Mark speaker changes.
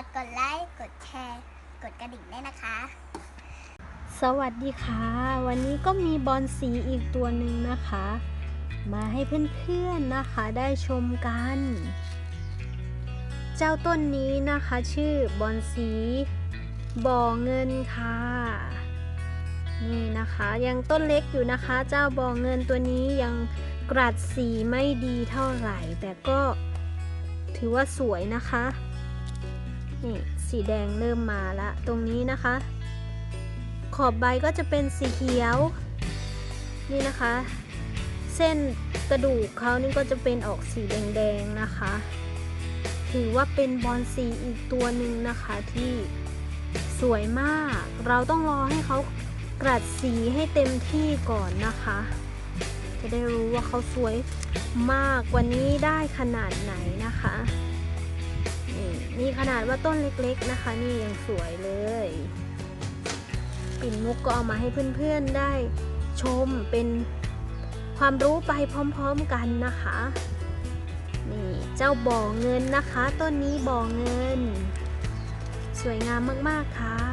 Speaker 1: ฝากกดไลค์ กดแชร์ กดกระดิ่งด้วยนะคะ
Speaker 2: สวัสดีค่ะ วันนี้ก็มีบอลสีอีกตัวหนึ่งนะคะ มาให้เพื่อนๆนะคะได้ชมกัน เจ้าต้นนี้นะคะชื่อบอลสีบ่อเงินค่ะ นี่นะคะยังต้นเล็กอยู่นะคะ เจ้าบ่อเงินตัวนี้ยังกรัดสีไม่ดีเท่าไหร่ แต่ก็ถือว่าสวยนะคะ นี่สีแดงเริ่มมาละ ตรงนี้นะคะ ขอบใบก็จะเป็นสีเขียว นี่นะคะ เส้นกระดูกเขานี่ก็จะเป็นออกสีแดงๆนะคะ ถือว่าเป็นบอลสีอีกตัวหนึ่งนะคะที่สวยมาก เราต้องรอให้เขากรัดสีให้เต็มที่ก่อนนะคะ จะได้รู้ว่าเขาสวยมากกว่านี้ได้ขนาดไหนนะคะ นี่ขนาดว่าต้นเล็กๆนะคะ นี่ยังสวยเลย ปิ่นมุกก็เอามาให้เพื่อนๆได้ชมเป็นความรู้ไปพร้อมๆกันนะคะ นี่เจ้าบ่อเงินนะคะ ต้นนี้บ่อเงิน สวยงามมากๆค่ะ